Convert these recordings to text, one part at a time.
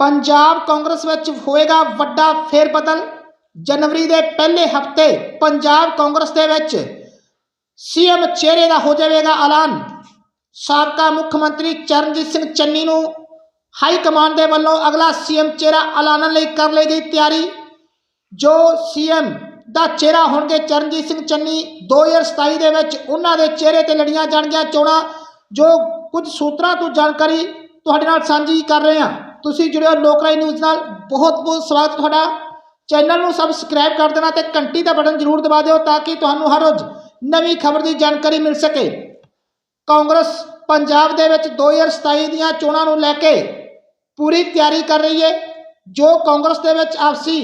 ਪੰਜਾਬ ਕਾਂਗਰਸ ਵਿੱਚ ਹੋਏਗਾ ਵੱਡਾ ਫੇਰ ਬਦਲ ਜਨਵਰੀ ਦੇ ਪਹਿਲੇ ਹਫ਼ਤੇ ਪੰਜਾਬ ਕਾਂਗਰਸ ਦੇ ਵਿੱਚ ਸੀਐਮ ਚਿਹਰੇ ਦਾ ਹੋ ਜਾਵੇਗਾ ਐਲਾਨ। ਸਾਬਕਾ ਮੁੱਖ ਮੰਤਰੀ ਚਰਨਜੀਤ ਸਿੰਘ ਚੰਨੀ ਨੂੰ ਹਾਈ ਕਮਾਂਡ ਦੇ ਵੱਲੋਂ ਅਗਲਾ ਸੀਐਮ ਚਿਹਰਾ ਐਲਾਨਣ ਲਈ ਕਰ ਲਈ ਗਈ ਤਿਆਰੀ। ਜੋ ਸੀਐਮ ਦਾ ਚਿਹਰਾ ਹੋਣਗੇ ਚਰਨਜੀਤ ਸਿੰਘ ਚੰਨੀ 2027 ਦੇ ਵਿੱਚ ਉਹਨਾਂ ਦੇ ਚਿਹਰੇ ਤੇ ਲੜੀਆਂ ਜਾਣਗੀਆਂ ਚੋਣਾਂ, ਜੋ ਕੁਝ ਸੂਤਰਾਂ ਤੋਂ ਜਾਣਕਾਰੀ ਤੁਹਾਡੇ ਨਾਲ ਸਾਂਝੀ ਕਰ ਰਹੇ ਹਾਂ। ਤੁਸੀਂ ਜੁੜਿਓ ਲੋਕਰਾਈ ਨਿਊਜ਼ ਨਾਲ। ਬਹੁਤ ਬਹੁਤ ਸਵਾਗਤ ਤੁਹਾਡਾ। ਚੈਨਲ ਨੂੰ ਸਬਸਕ੍ਰਾਈਬ ਕਰ ਦੇਣਾ ਤੇ ਘੰਟੀ ਦਾ ਬਟਨ ਜ਼ਰੂਰ ਦਬਾ ਦਿਓ ਤਾਂ ਕਿ ਤੁਹਾਨੂੰ ਹਰ ਰੋਜ਼ ਨਵੀਂ ਖਬਰ ਦੀ ਜਾਣਕਾਰੀ ਮਿਲ ਸਕੇ। ਕਾਂਗਰਸ ਪੰਜਾਬ ਦੇ ਵਿੱਚ 2027 ਦੀਆਂ ਚੋਣਾਂ ਨੂੰ ਲੈ ਕੇ ਪੂਰੀ ਤਿਆਰੀ ਕਰ ਰਹੀ ਹੈ। ਜੋ ਕਾਂਗਰਸ ਦੇ ਵਿੱਚ ਆਪਸੀ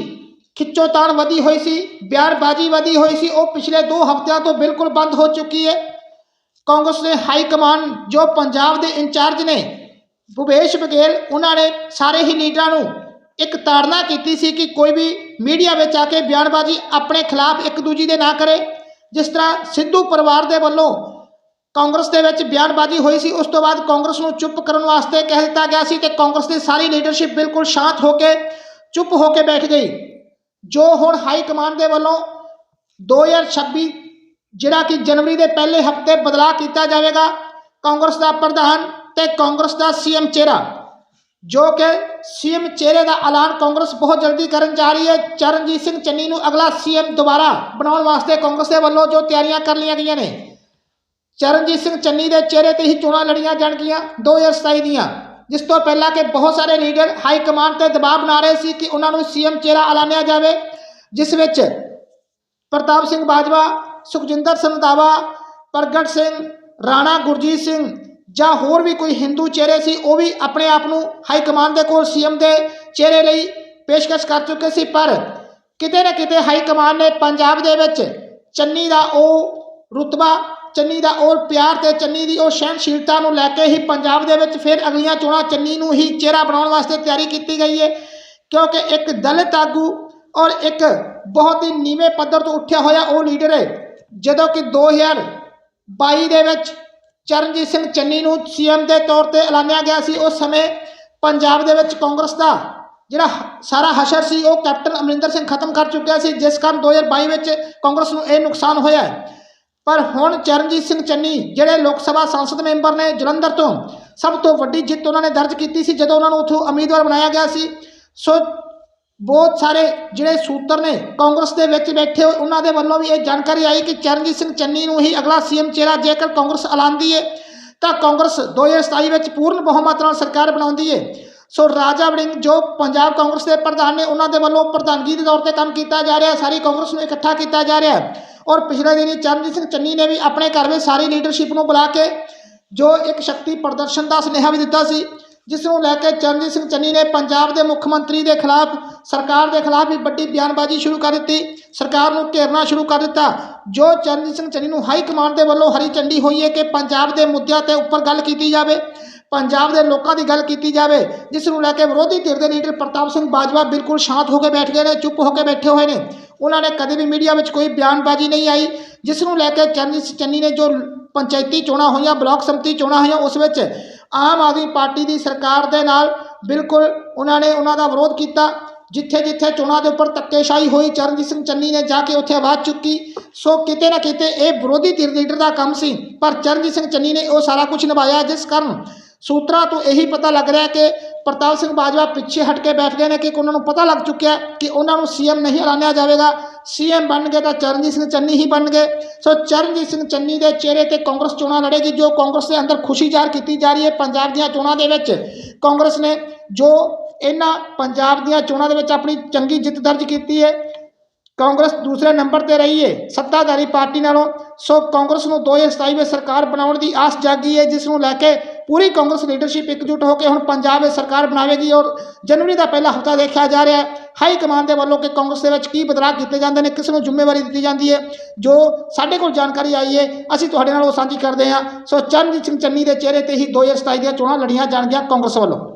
ਖਿੱਚੋਤਾਣ ਵਧੀ ਹੋਈ ਸੀ ਬਿਆਨਬਾਜ਼ੀ ਵਧੀ ਹੋਈ ਸੀ, ਉਹ ਪਿਛਲੇ 2 ਹਫ਼ਤਿਆਂ ਤੋਂ ਬਿਲਕੁਲ ਬੰਦ ਹੋ ਚੁੱਕੀ ਹੈ। ਕਾਂਗਰਸ ਨੇ ਹਾਈ ਕਮਾਂਡ ਜੋ ਪੰਜਾਬ ਦੇ ਇੰਚਾਰਜ ਨੇ ਭੁਪੇਸ਼ ਬਘੇਲ ਉਹਨਾਂ ਨੇ ਸਾਰੇ ਹੀ ਲੀਡਰਾਂ ਨੂੰ ਇੱਕ ਤਾੜਨਾ ਕੀਤੀ ਸੀ ਕਿ ਕੋਈ ਵੀ ਮੀਡੀਆ ਵਿੱਚ ਆ ਕੇ ਬਿਆਨਬਾਜ਼ੀ ਆਪਣੇ ਖਿਲਾਫ ਇੱਕ ਦੂਜੀ ਦੇ ਨਾ ਕਰੇ। ਜਿਸ ਤਰ੍ਹਾਂ ਸਿੱਧੂ ਪਰਿਵਾਰ ਦੇ ਵੱਲੋਂ ਕਾਂਗਰਸ ਦੇ ਵਿੱਚ ਬਿਆਨਬਾਜ਼ੀ ਹੋਈ ਸੀ, ਉਸ ਤੋਂ ਬਾਅਦ ਕਾਂਗਰਸ ਨੂੰ ਚੁੱਪ ਕਰਨ ਵਾਸਤੇ ਕਹਿ ਦਿੱਤਾ ਗਿਆ ਸੀ ਤੇ ਕਾਂਗਰਸ ਦੀ ਸਾਰੀ ਲੀਡਰਸ਼ਿਪ ਬਿਲਕੁਲ ਸ਼ਾਂਤ ਹੋ ਕੇ, ਚੁੱਪ ਹੋ ਕੇ ਬੈਠ ਗਈ। ਜੋ ਹੁਣ ਹਾਈ ਕਮਾਂਡ ਦੇ ਵੱਲੋਂ 2026 ਜਿਹੜਾ ਕਿ ਜਨਵਰੀ ਦੇ ਪਹਿਲੇ ਹਫ਼ਤੇ ਬਦਲਾਅ ਕੀਤਾ ਜਾਵੇਗਾ, ਕਾਂਗਰਸ ਦਾ ਪ੍ਰਧਾਨ ਤੇ ਕਾਂਗਰਸ ਦਾ ਸੀਐਮ ਚਿਹਰਾ, ਜੋ ਕਿ ਸੀਐਮ ਚਿਹਰੇ ਦਾ ਐਲਾਨ ਕਾਂਗਰਸ ਬਹੁਤ ਜਲਦੀ ਕਰਨ ਜਾ ਰਹੀ ਹੈ। ਚਰਨਜੀਤ ਸਿੰਘ ਚੰਨੀ ਨੂੰ ਅਗਲਾ ਸੀਐਮ ਦੁਬਾਰਾ ਬਣਾਉਣ ਵਾਸਤੇ ਕਾਂਗਰਸ ਦੇ ਵੱਲੋਂ ਜੋ ਤਿਆਰੀਆਂ ਕਰ ਲਈਆਂ ਗਈਆਂ ਨੇ, ਚਰਨਜੀਤ ਸਿੰਘ ਚੰਨੀ ਦੇ ਚਿਹਰੇ ਤੇ ਹੀ ਚੋਣਾਂ ਲੜੀਆਂ ਜਾਣਗੀਆਂ 2027 ਦੀਆਂ, ਜਿਸ ਤੋਂ ਪਹਿਲਾਂ ਕਿ ਬਹੁਤ ਸਾਰੇ ਲੀਡਰ ਹਾਈ ਕਮਾਂਡ ਤੇ ਦਬਾਅ ਬਣਾ ਰਹੇ ਸੀ ਕਿ ਉਹਨਾਂ ਨੂੰ ਸੀਐਮ ਚਿਹਰਾ ਐਲਾਨਿਆ ਜਾਵੇ, ਜਿਸ ਵਿੱਚ ਪ੍ਰਤਾਪ ਸਿੰਘ ਬਾਜਵਾ, ਸੁਖਜਿੰਦਰ ਸਿੰਘ ਰੰਧਾਵਾ ਪ੍ਰਗਟ ਸਿੰਘ, ਰਾਣਾ ਗੁਰਜੀਤ ਸਿੰਘ ਜਾਂ ਹੋਰ ਵੀ ਕੋਈ ਹਿੰਦੂ ਚਿਹਰੇ ਸੀ, ਉਹ ਵੀ ਆਪਣੇ ਆਪ ਨੂੰ ਹਾਈ ਕਮਾਂਡ ਦੇ ਕੋਲ ਸੀਐਮ ਦੇ ਚਿਹਰੇ ਲਈ ਪੇਸ਼ਕਸ਼ ਕਰ ਚੁੱਕੇ ਸੀ, ਪਰ ਕਿਤੇ ਨਾ ਕਿਤੇ ਹਾਈ ਕਮਾਂਡ ਨੇ ਪੰਜਾਬ ਦੇ ਵਿੱਚ ਚੰਨੀ ਦਾ ਉਹ ਰੁਤਬਾ, ਚੰਨੀ ਦਾ ਉਹ ਪਿਆਰ ਤੇ ਚੰਨੀ ਦੀ ਉਹ ਸਹਿਣਸ਼ੀਲਤਾ ਨੂੰ ਲੈ ਕੇ ਹੀ ਪੰਜਾਬ ਦੇ ਵਿੱਚ ਫਿਰ ਅਗਲੀਆਂ ਚੋਣਾਂ ਚੰਨੀ ਨੂੰ ਹੀ ਚਿਹਰਾ ਬਣਾਉਣ ਵਾਸਤੇ ਤਿਆਰੀ ਕੀਤੀ ਗਈ ਹੈ ਕਿਉਂਕਿ ਇੱਕ ਦਲਿਤ ਆਗੂ ਔਰ ਇੱਕ ਬਹੁਤ ਹੀ ਨੀਵੇਂ ਪੱਧਰ ਤੋਂ ਉੱਠਿਆ ਹੋਇਆ ਉਹ ਲੀਡਰ ਹੈ ਜਦੋਂ ਕਿ 2022 ਦੇ ਵਿੱਚ ਚਰਨਜੀਤ ਸਿੰਘ ਚੰਨੀ ਨੂੰ ਸੀਐਮ ਦੇ ਤੌਰ ਤੇ ਐਲਾਨਿਆ ਗਿਆ ਸੀ। ਉਸ ਸਮੇਂ ਪੰਜਾਬ ਦੇ ਵਿੱਚ ਕਾਂਗਰਸ ਦਾ ਜਿਹੜਾ ਹ- ਸਾਰਾ ਹਸ਼ਰ ਸੀ, ਉਹ ਕੈਪਟਨ ਅਮਰਿੰਦਰ ਸਿੰਘ ਖਤਮ ਕਰ ਚੁੱਕਿਆ ਸੀ। ਜਿਸ ਕਾਰਨ 2022 ਵਿੱਚ ਕਾਂਗਰਸ ਨੂੰ ਇਹ ਨੁਕਸਾਨ ਹੋਇਆ ਪਰ ਹੁਣ ਚਰਨਜੀਤ ਸਿੰਘ ਚੰਨੀ ਜਿਹੜੇ ਲੋਕ ਸਭਾ ਸੰਸਦ ਮੈਂਬਰ ਨੇ ਜਲੰਧਰ ਤੋਂ, ਸਭ ਤੋਂ ਵੱਡੀ ਜਿੱਤ ਉਹਨਾਂ ਨੇ ਦਰਜ ਕੀਤੀ ਸੀ ਜਦੋਂ ਉਹਨਾਂ ਨੂੰ ਉੱਥੋਂ ਉਮੀਦਵਾਰ ਬਣਾਇਆ ਗਿਆ ਸੀ। ਸੋ ਬਹੁਤ ਸਾਰੇ ਜਿਹੜੇ ਸੂਤਰ ਨੇ ਕਾਂਗਰਸ ਦੇ ਵਿੱਚ ਬੈਠੇ ਹੋਏ, ਉਹਨਾਂ ਦੇ ਵੱਲੋਂ ਵੀ ਇਹ ਜਾਣਕਾਰੀ ਆਈ ਕਿ ਚਰਨਜੀਤ ਸਿੰਘ ਚੰਨੀ ਨੂੰ ਹੀ ਅਗਲਾ ਸੀਐਮ ਚਿਹਰਾ ਜੇਕਰ ਕਾਂਗਰਸ ਐਲਾਨਦੀ ਹੈ ਤਾਂ ਕਾਂਗਰਸ 2027 ਵਿੱਚ ਪੂਰਨ ਬਹੁਮਤ ਨਾਲ ਸਰਕਾਰ ਬਣਾਉਂਦੀ ਹੈ ਸੋ ਰਾਜਾ ਵੜਿੰਗ, ਜੋ ਪੰਜਾਬ ਕਾਂਗਰਸ ਦੇ ਪ੍ਰਧਾਨ ਨੇ, ਉਹਨਾਂ ਦੇ ਵੱਲੋਂ ਪ੍ਰਧਾਨਗੀ ਦੇ ਤੌਰ ਤੇ ਕੰਮ ਕੀਤਾ ਜਾ ਰਿਹਾ, ਸਾਰੀ ਕਾਂਗਰਸ ਨੂੰ ਇਕੱਠਾ ਕੀਤਾ ਜਾ ਰਿਹਾ। ਔਰ ਪਿਛਲੇ ਦਿਨੀ ਚਰਨਜੀਤ ਸਿੰਘ ਚੰਨੀ ਨੇ ਵੀ ਆਪਣੇ ਘਰ ਵਿੱਚ ਸਾਰੀ ਲੀਡਰਸ਼ਿਪ ਨੂੰ ਬੁਲਾ ਕੇ ਜੋ ਇੱਕ ਸ਼ਕਤੀ ਪ੍ਰਦਰਸ਼ਨ ਦਾ ਸੁਨੇਹਾ ਵੀ ਦਿੱਤਾ ਸੀ, ਜਿਸ ਨੂੰ ਲੈ ਕੇ ਚਰਨਜੀਤ ਸਿੰਘ ਚੰਨੀ ਨੇ ਪੰਜਾਬ ਦੇ ਮੁੱਖ ਮੰਤਰੀ ਦੇ ਖਿਲਾਫ ਸਰਕਾਰ ਦੇ ਖਿਲਾਫ ਵੀ ਵੱਡੀ ਬਿਆਨਬਾਜ਼ੀ ਸ਼ੁਰੂ ਕਰ ਦਿੱਤੀ। ਸਰਕਾਰ ਨੂੰ ਘੇਰਨਾ ਸ਼ੁਰੂ ਕਰ ਦਿੱਤਾ। ਜੋ ਚਰਨਜੀਤ ਸਿੰਘ ਚੰਨੀ ਨੂੰ ਹਾਈ ਕਮਾਂਡ ਦੇ ਵੱਲੋਂ ਹਰੀ ਝੰਡੀ ਹੋਈ ਹੈ ਕਿ ਪੰਜਾਬ ਦੇ ਮੁੱਦਿਆਂ ਤੇ ਉੱਪਰ ਗੱਲ ਕੀਤੀ ਜਾਵੇ, ਪੰਜਾਬ ਦੇ ਲੋਕਾਂ ਦੀ ਗੱਲ ਕੀਤੀ ਜਾਵੇ, ਜਿਸ ਨੂੰ ਲੈ ਕੇ ਵਿਰੋਧੀ ਧਿਰ ਦੇ ਲੀਡਰ ਪ੍ਰਤਾਪ ਸਿੰਘ ਬਾਜਵਾ ਬਿਲਕੁਲ ਸ਼ਾਂਤ ਹੋ ਕੇ ਬੈਠ ਗਏ ਨੇ, ਚੁੱਪ ਹੋ ਕੇ ਬੈਠੇ ਹੋਏ ਨੇ। ਉਹਨਾਂ ਨੇ ਕਦੇ ਵੀ ਮੀਡੀਆ ਵਿੱਚ ਕੋਈ ਬਿਆਨਬਾਜ਼ੀ ਨਹੀਂ ਆਈ, ਜਿਸ ਨੂੰ ਲੈ ਕੇ ਚਰਨਜੀਤ ਸਿੰਘ ਚੰਨੀ ਨੇ ਜੋ ਪੰਚਾਇਤੀ ਚੋਣਾਂ ਹੋਈਆਂ, ਬਲਾਕ ਸੰਮਤੀ ਚੋਣਾਂ ਹੋਈਆਂ, ਉਸ ਵਿੱਚ ਆਮ ਆਦਮੀ ਪਾਰਟੀ ਦੀ ਸਰਕਾਰ ਦੇ ਨਾਲ ਬਿਲਕੁਲ ਉਹਨਾਂ ਨੇ ਉਹਨਾਂ ਦਾ ਵਿਰੋਧ ਕੀਤਾ। ਜਿੱਥੇ ਜਿੱਥੇ ਚੋਣਾਂ ਦੇ ਉੱਪਰ ਧੱਕੇਸ਼ਾਹੀ ਹੋਈ, ਚਰਨਜੀਤ ਸਿੰਘ ਚੰਨੀ ਨੇ ਜਾ ਕੇ ਉੱਥੇ ਆਵਾਜ਼ ਚੁੱਕੀ। ਸੋ ਕਿਤੇ ਨਾ ਕਿਤੇ ਇਹ ਵਿਰੋਧੀ ਧਿਰ ਲੀਡਰ ਦਾ ਕੰਮ ਸੀ, ਪਰ ਚਰਨਜੀਤ ਸਿੰਘ ਚੰਨੀ ਨੇ ਉਹ ਸਾਰਾ ਕੁਝ ਨਿਭਾਇਆ, ਜਿਸ ਕਾਰਨ ਸੂਤਰਾਂ ਤੋਂ ਇਹੀ ਪਤਾ ਲੱਗ ਰਿਹਾ ਕਿ ਪ੍ਰਤਾਪ ਸਿੰਘ ਬਾਜਵਾ ਪਿੱਛੇ ਹਟ ਕੇ ਬੈਠ ਗਏ ਨੇ ਕਿ ਉਹਨਾਂ ਨੂੰ ਪਤਾ ਲੱਗ ਚੁੱਕਿਆ ਕਿ ਉਹਨਾਂ ਨੂੰ ਸੀਐਮ ਨਹੀਂ ਐਲਾਨਿਆ ਜਾਵੇਗਾ। ਸੀਐਮ ਗਏ ਤਾਂ ਚਰਨਜੀਤ ਸਿੰਘ ਚੰਨੀ ਹੀ ਬਣ ਗਏ। ਸੋ ਚਰਨਜੀਤ ਸਿੰਘ ਚੰਨੀ ਦੇ ਚਿਹਰੇ ਤੇ ਕਾਂਗਰਸ ਚੋਣਾਂ ਲੜੇਗੀ, ਜੋ ਕਾਂਗਰਸ ਦੇ ਅੰਦਰ ਖੁਸ਼ੀ ਜ਼ਾਹਰ ਕੀਤੀ ਜਾ ਰਹੀ ਹੈ। ਪੰਜਾਬ ਦੀਆਂ ਚੋਣਾਂ ਦੇ ਵਿੱਚ ਕਾਂਗਰਸ ਨੇ ਜੋ ਇਹਨਾਂ ਪੰਜਾਬ ਦੀਆਂ ਚੋਣਾਂ ਦੇ ਵਿੱਚ ਆਪਣੀ ਚੰਗੀ ਜਿੱਤ ਦਰਜ ਕੀਤੀ ਹੈ। ਕਾਂਗਰਸ ਦੂਸਰੇ ਨੰਬਰ ਤੇ ਰਹੀ ਹੈ, ਸੱਤਾਧਾਰੀ ਪਾਰਟੀ ਨਾਲੋਂ। ਸੋ ਕਾਂਗਰਸ ਨੂੰ 2027 ਵਿੱਚ ਸਰਕਾਰ ਬਣਾਉਣ ਦੀ ਆਸ ਜਾਗੀ ਹੈ, ਜਿਸ ਨੂੰ ਲੈ ਕੇ ਪੂਰੀ ਕਾਂਗਰਸ ਲੀਡਰਸ਼ਿਪ ਇਕਜੁੱਟ ਹੋ ਕੇ ਹੁਣ ਪੰਜਾਬ ਵਿੱਚ ਸਰਕਾਰ ਬਣਾਵੇਗੀ ਔਰ ਜਨਵਰੀ ਦਾ ਪਹਿਲਾ ਹਫਤਾ ਦੇਖਿਆ ਜਾ ਰਿਹਾ ਹੈ। ਹਾਈ ਕਮਾਂਡ ਦੇ ਵੱਲੋਂ ਕਿ ਕਾਂਗਰਸ ਦੇ ਵਿੱਚ ਕੀ ਬਦਲਾਅ ਕੀਤੇ ਜਾਂਦੇ ਨੇ, ਕਿਸ ਨੂੰ ਜ਼ਿੰਮੇਵਾਰੀ ਦਿੱਤੀ ਜਾਂਦੀ ਹੈ, ਜੋ ਸਾਡੇ ਕੋਲ ਜਾਣਕਾਰੀ ਆਈ ਹੈ, ਅਸੀਂ ਤੁਹਾਡੇ ਨਾਲ ਉਹ ਸਾਂਝੀ ਕਰਦੇ ਹਾਂ। ਸੋ ਚਰਨਜੀਤ ਸਿੰਘ ਚੰਨੀ ਦੇ ਚਿਹਰੇ ਤੇ ਹੀ 2027 ਦੀਆਂ ਚੋਣਾਂ ਲੜੀਆਂ ਜਾਣਗੀਆਂ ਕਾਂਗਰਸ ਵੱਲੋਂ।